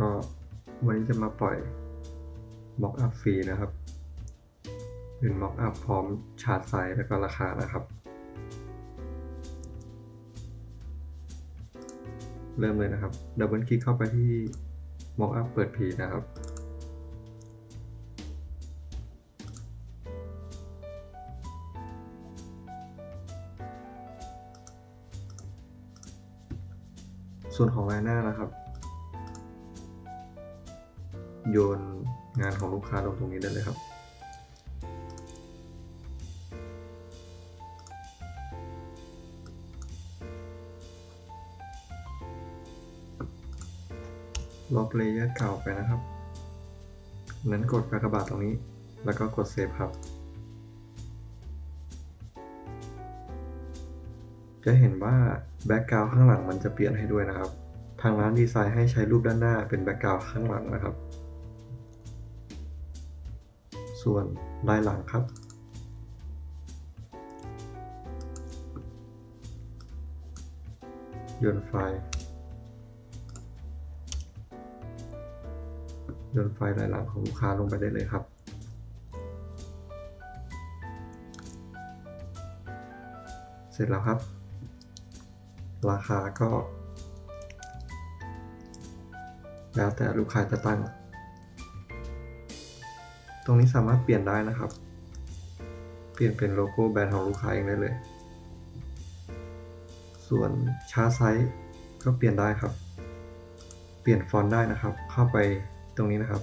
ก็วันนี้จะมาปล่อยม็อกอัพฟรีนะครับ เป็นม็อกอัพพร้อมชาร์จไซส์แล้วก็ราคานะครับ เริ่มเลยนะครับ ดับเบิลคลิกเข้าไปที่ม็อกอัพเปิดพีนะครับส่วนของรายหน้านะครับ โยนงานของลูกค้าลงตรงนี้ได้เลยครับ ลบเลเยอร์เก่าไปนะครับ นั้นกดกากบาทตรงนี้ แล้วก็กดเซฟครับ จะเห็นว่าแบ็กกราวข้างหลังมันจะเปลี่ยนให้ด้วยนะครับ ทางร้านดีไซน์ให้ใช้รูปด้านหน้าเป็นแบ็กกราวข้างหลังนะครับ ส่วนลายหลังครับ โยนไฟโยนไฟลายหลังของลูกค้าลงไปได้เลยครับเสร็จแล้วครับ ราคาก็ แล้วแต่ลูกค้าจะตั้ง รงนี้สามารถเปลี่ยนได้นะครับ เปลี่ยนเป็นโลโก้แบรนด์ของลูกค้าเองได้เลย ส่วนชาร์จไซส์ก็เปลี่ยนได้ครับ เปลี่ยนฟอนต์ได้นะครับ เข้าไปตรงนี้นะครับ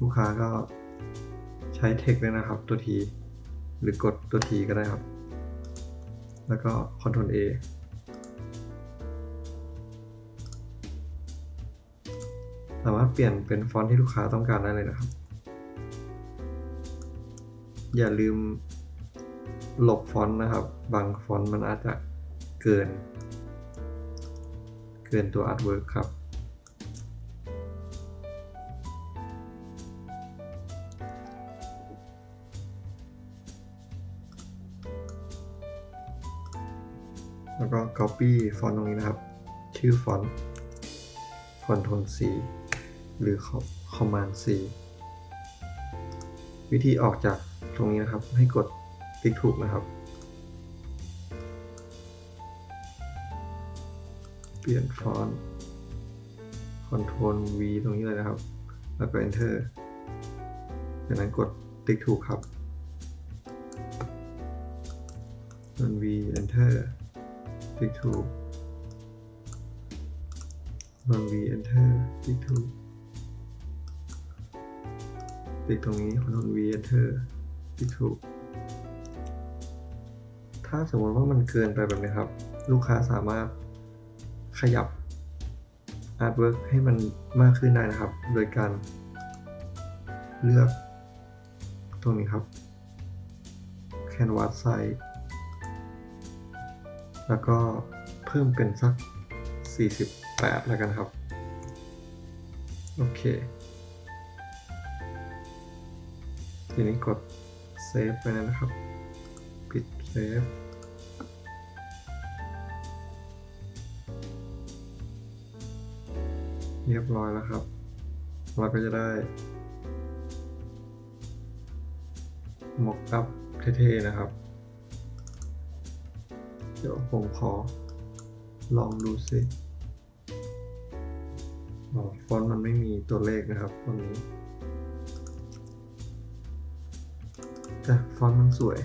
ลูกค้าก็ใช้เทคเลยนะครับ ตัวที หรือกดตัวทีก็ได้ครับ แล้วก็ Ctrl A ามารถเปลี่ยนเป็นฟอนต์ที่ลูกค้าต้องการได้เลยนะครับ อย่าลืมหลบฟอนต์นะครับ บางฟอนต์มันอาจจะเกิน เกินตัวอาร์ตเวิร์กครับ แล้วก็ Copy ฟอนต์ตรงนี้นะครับ ชื่อฟอนต์ Ctrl C หรือ Command C วิธีออกจากตรงนี้นะครับ ให้กดติ๊กถูกนะครับ เปลี่ยนฟอนต์ Ctrl V ตรงนี้เลยนะครับ แล้วก็ Enter จากนั้นกดติ๊กถูกครับ Ctrl V Enter ติ๊กถูก Ctrl V Enter ติ๊กถูก ติ๊กตรงนี้ Ctrl V Enter ติ๊กถูกถ้าสมมติว่ามันเกินไปแบบนี้ครับ ลูกค้าสามารถขยับ artwork ให้มันมากขึ้นได้นะครับ โดยการเลือกตรงนี้ครับ canvas size แล้วก็เพิ่มเป็นสัก 48 แล้วกันครับ โอเค ทีนี้กดเซฟไปนะครับ ปิดเซฟเรียบร้อยแล้วครับ เราก็จะได้มอกอัพเท่ๆนะครับ เดี๋ยวผมขอลองดูสิอ๋อฟอนต์มันไม่มีตัวเลขนะครับฟอนนี้ แต่ฟอนต์มันสวย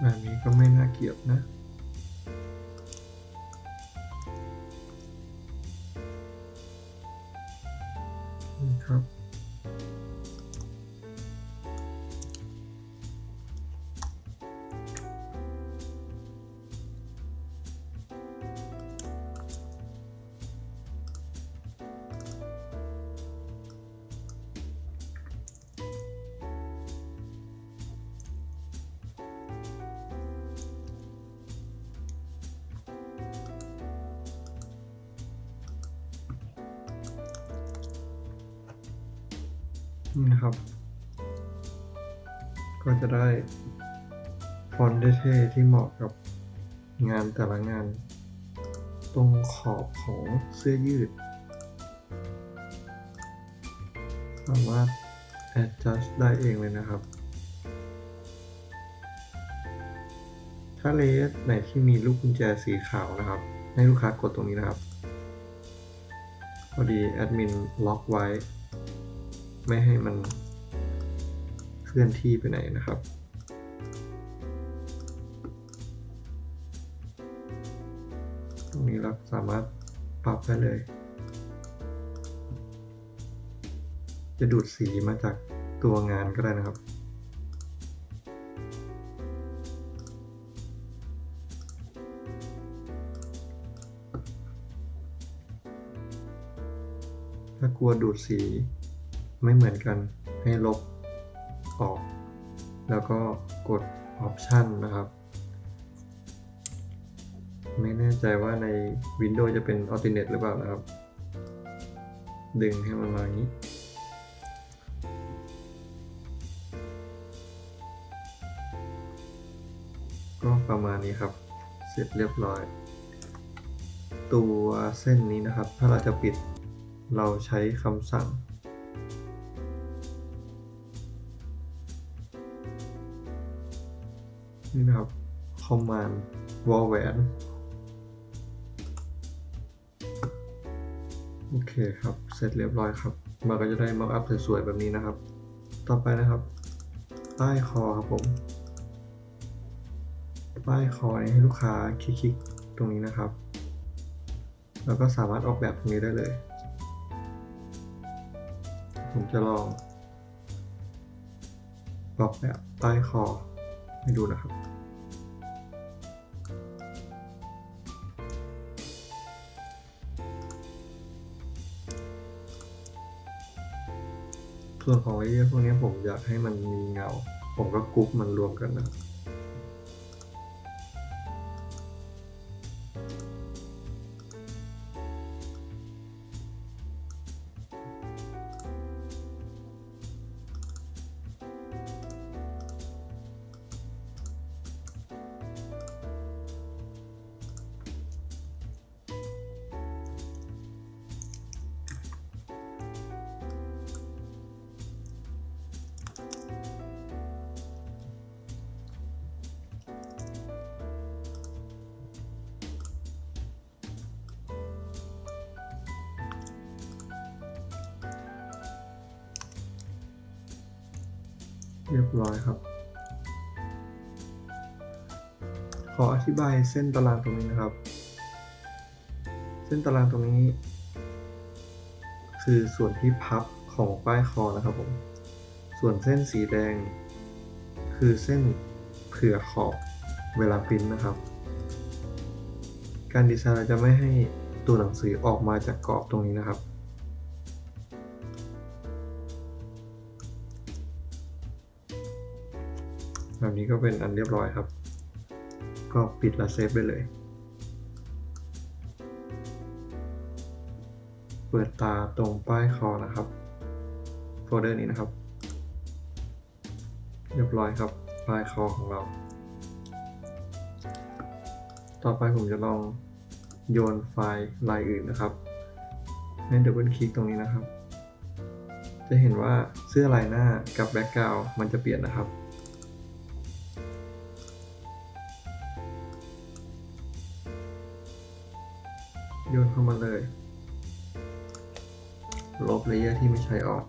แบบนี้ก็ไม่น่าเกลียดนะ นี่นะครับ ก็จะได้ฟอนต์เท่ๆที่เหมาะกับงานแต่ละงาน ตรงขอบของเสื้อยืด สามารถ adjust ได้เองเลยนะครับ ถ้าเลเยอร์ไหนที่มีลูกกุญแจสีขาวนะครับ ให้ลูกค้ากดตรงนี้นะครับ พอดีแอดมินล็อกไว้ ไม่ให้มันเคลื่อนที่ไปไหนนะครับ ตรงนี้เราสามารถปรับได้เลย จะดูดสีมาจากตัวงานก็ได้นะครับถ้ากลัวดูดสี ไม่เหมือนกันให้ลบออก แล้วก็กด Option นะครับ ไม่แน่ใจว่าใน Windows จะเป็น Alternate หรือเปล่านะครับ ดึงให้มันมาอย่างนี้ก็ประมาณนี้ครับ เสร็จเรียบร้อย ตัวเส้นนี้นะครับ ถ้าเราจะปิดเราใช้คำสั่ง นี่นะครับ command วอลแหวนโอเคครับ เสร็จเรียบร้อยครับ มันก็จะได้มาร์กอัพสวยๆแบบนี้นะครับ ต่อไปนะครับ ป้ายคอครับผม ป้ายคอให้ลูกค้าคลิกๆตรงนี้นะครับ แล้วก็สามารถออกแบบตรงนี้ได้เลย ผมจะลองออกแบบป้ายคอ ให้ดูนะครับ ส่วนของไอ้พวกนี้ผมอยากให้มันมีเงา ผมก็กรุ๊ปมันรวมกันนะ เรียบร้อยครับ ขออธิบายเส้นตารางตรงนี้นะครับ เส้นตารางตรงนี้ คือส่วนที่พับของป้ายคอนะครับผม ส่วนเส้นสีแดง คือเส้นเผื่อขอบเวลาพิมพ์นะครับ การดีไซน์จะไม่ให้ตัวหนังสือออกมาจากกรอบตรงนี้นะครับ แบบนี้ก็เป็นอันเรียบร้อยครับ ก็ปิดและเซฟได้เลย เปิดตาตรงป้ายคอนะครับ โฟลเดอร์นี้นะครับ เรียบร้อยครับป้ายคอของเรา ต่อไปผมจะลองโยนไฟล์ลายอื่นนะครับให้ดับเบิลคลิกตรงนี้นะครับ จะเห็นว่าเสื้อลายหน้ากับแบ็กกราวมันจะเปลี่ยนนะครับ โยนเข้ามาเลย ลบเลเยอร์ที่ไม่ใช้ออก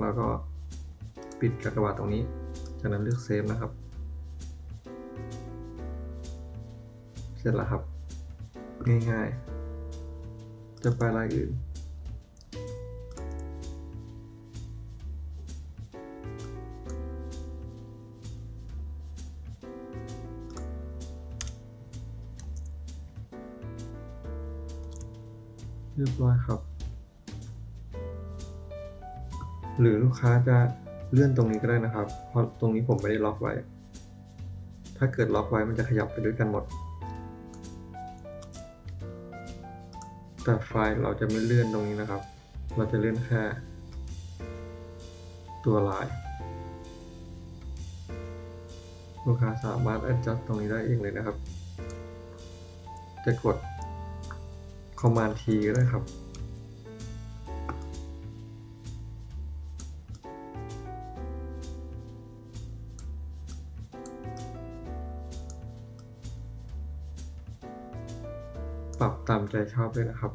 แล้วก็ปิดกากบาทตรงนี้ จากนั้นเลือกเซฟนะครับ เสร็จแล้วครับ ง่ายๆ จะไปรายอื่น เรียบร้อยครับ หรือลูกค้าจะเลื่อนตรงนี้ก็ได้นะครับ เพราะตรงนี้ผมไม่ได้ล็อกไว้ ถ้าเกิดล็อกไว้มันจะขยับไปด้วยกันหมด แต่ไฟล์เราจะไม่เลื่อนตรงนี้นะครับ เราจะเลื่อนแค่ตัวลาย ลูกค้าสามารถ adjust ตรงนี้ได้เองเลยนะครับ จะกด command T ก็ได้ครับ ปรับตามใจชอบด้วยนะครับ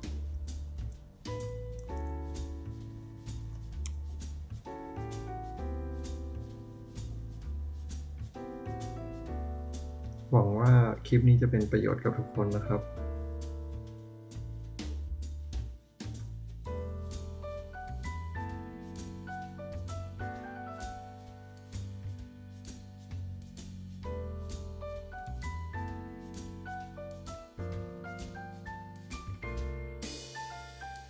หวังว่าคลิปนี้จะเป็นประโยชน์กับทุกคนนะครับ